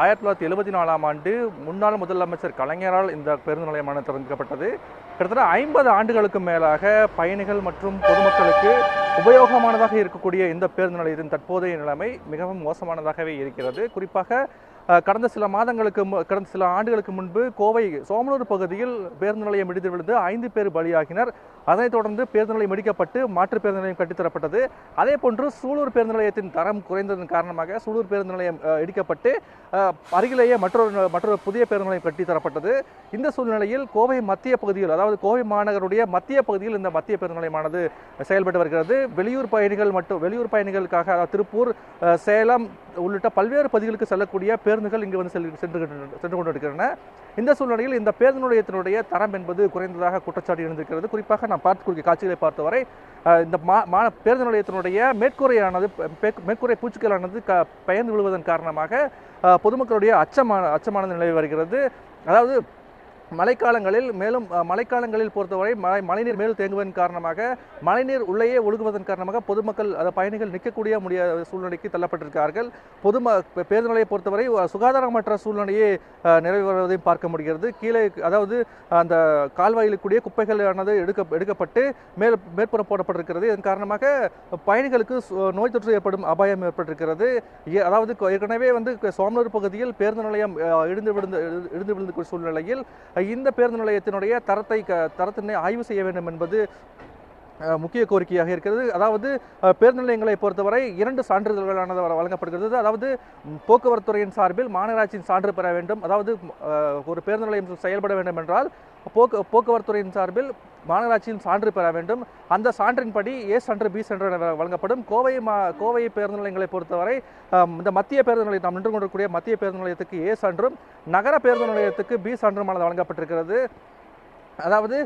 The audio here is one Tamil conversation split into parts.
ஆயிரத்தி தொள்ளாயிரத்தி எழுபத்தி நாலாம் ஆண்டு முன்னாள் முதலமைச்சர் கலைஞரால் இந்த பேருந்து நிலையமானது திறக்கப்பட்டது. கிட்டத்தட்ட ஐம்பது ஆண்டுகளுக்கு மேலாக பயணிகள் மற்றும் பொதுமக்களுக்கு உபயோகமானதாக இருக்கக்கூடிய இந்த பேருந்து நிலையத்தின் தற்போதைய நிலைமை மிகவும் மோசமானதாகவே இருக்கிறது. குறிப்பாக கடந்த சில மாதங்களுக்கு மு- கடந்த சில ஆண்டுகளுக்கு முன்பு கோவை சோமனூர் பகுதியில் பேருந்து நிலையம் இடிந்து விழுந்து ஐந்து பேர் பலியாகினர். அதனைத் தொடர்ந்து பேருந்து நிலையம் இடிக்கப்பட்டு மாற்று பேருந்து நிலையம் கட்டித்தரப்பட்டது அதே போன்று சூலூர் பேருந்து நிலையத்தின் தரம் குறைந்ததன் காரணமாக சூலூர் பேருந்து நிலையம் இடிக்கப்பட்டு அருகிலேயே மற்றொரு மற்றொரு புதிய பேருந்து நிலையம் கட்டித்தரப்பட்டது இந்த சூழ்நிலையில் கோவை மத்திய பகுதியில் அதாவது கோவை மாநகருடைய மத்திய பகுதியில் இந்த மத்திய பேருந்து நிலையமானது செயல்பட்டு வருகிறது. வெளியூர் பயணிகள் மற்றும் வெளியூர் பயணிகளுக்காக அதாவது திருப்பூர் சேலம் உள்ளிட்ட பல்வேறு பகுதிகளுக்கு செல்லக்கூடிய பேருந்துகள் இங்கு வந்து செல் சென்று கொண்டு- சென்று கொண்டிருக்கின்றன. இந்த சூழ்நிலையில் இந்த பேருந்து நிலையத்தினுடைய தரம் என்பது குறைந்ததாக குற்றச்சாட்டு இருந்திருக்கிறது குறிப்பாக நான் பார்க்கக்கூடிய காட்சிகளை பார்த்தவரை இந்த மா மா பேருந்து நிலையத்தினுடைய மேற்கூரையானது மேற்கூரை பூச்சிக்கலானது க பயந்து விழுவதன் காரணமாக பொதுமக்களுடைய அச்சமான அச்சமானது நிலவி வருகிறது. அதாவது மழைக்காலங்களில் மேலும் மழைக்காலங்களில் பொறுத்தவரை மழை மழைநீர் மேலும் தேங்குவதன் காரணமாக மழைநீர் உள்ளேயே ஒழுகுவதன் காரணமாக பொதுமக்கள் அதாவது பயணிகள் நிற்கக்கூடிய முடியாத சூழ்நிலைக்கு தள்ளப்பட்டிருக்கிறார்கள். பொதும பேருந்து நிலையை பொறுத்தவரை சுகாதாரமற்ற சூழ்நிலையே நிறைவேறுவதையும் வருவதையும் பார்க்க முடிகிறது. கீழே அதாவது அந்த கால்வாயில் கூடிய குப்பைகளானது எடுக்க எடுக்கப்பட்டு மேல் மேற்புறம் போடப்பட்டிருக்கிறது. இதன் காரணமாக பயணிகளுக்கு சு- நோய் தொற்று ஏற்படும் அபாயம் ஏற்பட்டிருக்கிறது. ஏ- அதாவது ஏற்கனவே வந்து சோமனூர் பகுதியில் பேருந்து நிலையம் இடிந்து விழுந்து இடிந்து- விழுந்து சூழ்நிலையில் இந்த பேருந்து நிலையத்தினுடைய தரத்தை க- தரத்தினை ஆய்வு செய்ய வேண்டும் என்பது முக்கிய கோரிக்கையாக இருக்கிறது. அதாவது பேருந்து நிலையங்களை பொறுத்தவரை இரண்டு சான்றிதழ்களானது வழங்கப்படுகிறது. அதாவது போக்குவரத்துறையின் போக்குவரத்து துறையின் சார்பில் மாநகராட்சியின் சான்று பெற வேண்டும். அதாவது ஒரு பேருந்து நிலையம் செயல்பட வேண்டும் என்றால் போக்கு போக்குவரத்துறையின் சார்பில் மாநகராட்சியின் சான்று பெற வேண்டும். அந்த சான்றின்படி ஏ சான்று பி சான்று என வழங்கப்படும். கோவை மா கோவை பேருந்து நிலையங்களை பொறுத்தவரை இந்த மத்திய பேருந்து நிலையம் நாம் நின்று கொண்டிருக்கக்கூடிய மத்திய பேருந்து நிலையத்துக்கு ஏ சான்றும் நகர பேருந்து நிலையத்துக்கு பி சான்றுமானது வழங்கப்பட்டிருக்கிறது. அதாவது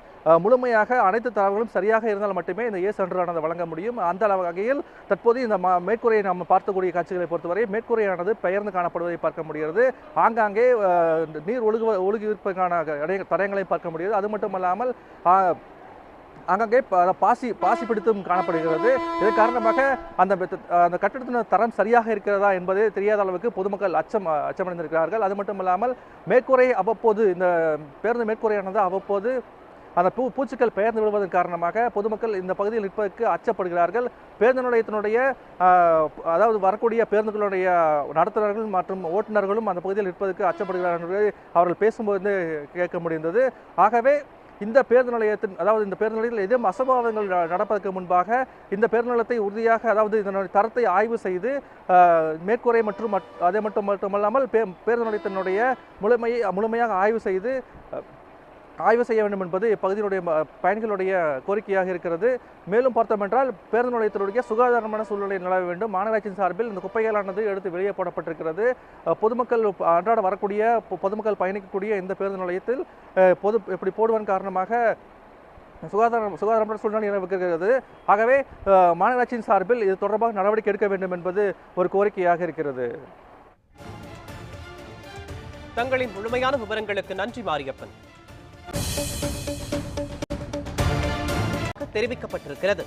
முழுமையாக அனைத்து தரவுகளும் சரியாக இருந்தால் மட்டுமே இந்த ஏ சான்றானது வழங்க முடியும். அந்த அளவு வகையில் தற்போது இந்த மேற்கூரையை நாம் பார்க்கக்கூடிய காட்சிகளை பொறுத்தவரை மேற்கூரையானது பெயர்ந்து காணப்படுவதை பார்க்க முடிகிறது. ஆங்காங்கே இந்த நீர் ஒழுகு ஒழுகி இருப்பதற்கான தடயங்களை பார்க்க முடியுது அது மட்டுமல்லாமல் இல்லாமல் அங்கங்கே பாசி பாசி பிடித்தும் காணப்படுகிறது. இதன் காரணமாக அந்த அந்த கட்டிடத்தின் தரம் சரியாக இருக்கிறதா என்பது தெரியாத அளவுக்கு பொதுமக்கள் அச்சம் அச்சமடைந்திருக்கிறார்கள். அது மட்டும் இல்லாமல் மேற்கூரை அவ்வப்போது இந்த பேருந்து மேற்கூரையானது அவ்வப்போது அந்த பூ பூச்சிகள் பெயர்ந்து விடுவதன் காரணமாக பொதுமக்கள் இந்த பகுதியில் நிற்பதற்கு அச்சப்படுகிறார்கள். பேருந்து நிலையத்தினுடைய அதாவது வரக்கூடிய பேருந்துகளுடைய நடத்துனர்கள் மற்றும் ஓட்டுநர்களும் அந்த பகுதியில் நிற்பதற்கு அச்சப்படுகிறார்கள் என்று அவர்கள் பேசும்போது கேட்க முடிந்தது. ஆகவே இந்த பேருந்து நிலையத்தின் அதாவது இந்த பேருந்து நிலையத்தில் எதுவும் அசம்பாவிதங்கள் நடப்பதற்கு முன்பாக இந்த பேருந்து நிலையத்தை உறுதியாக அதாவது இதனுடைய தரத்தை ஆய்வு செய்து மேற்கூரை மற்றும் மட்- அதை மட்டும் மட்டுமல்லாமல் பே பேருந்து நிலையத்தினுடைய முழுமையை முழுமையாக ஆய்வு செய்து ஆய்வு செய்ய வேண்டும் என்பது இப்பகுதியினுடைய பயணிகளுடைய கோரிக்கையாக இருக்கிறது. மேலும் பார்த்தோம் என்றால் பேருந்து நிலையத்தினுடைய சுகாதாரமான சூழ்நிலை நிலவ வேண்டும். மாநகராட்சியின் சார்பில் இந்த குப்பைகளானது எடுத்து வெளியே போடப்பட்டிருக்கிறது. பொதுமக்கள் அன்றாட வரக்கூடிய பொ- பொதுமக்கள் பயணிக்கக்கூடிய இந்த பேருந்து நிலையத்தில் பொது இப்படி போடுவதன் காரணமாக சுகாதாரம் சுகாதாரமற்ற சூழ்நிலை நிலவுகிறது. ஆகவே மாநகராட்சியின் சார்பில் இது தொடர்பாக நடவடிக்கை எடுக்க வேண்டும் என்பது ஒரு கோரிக்கையாக இருக்கிறது. தங்களின் முழுமையான விவரங்களுக்கு நன்றி மாரியப்பன். தெரிவிக்கப்பட்டிருக்கிறது.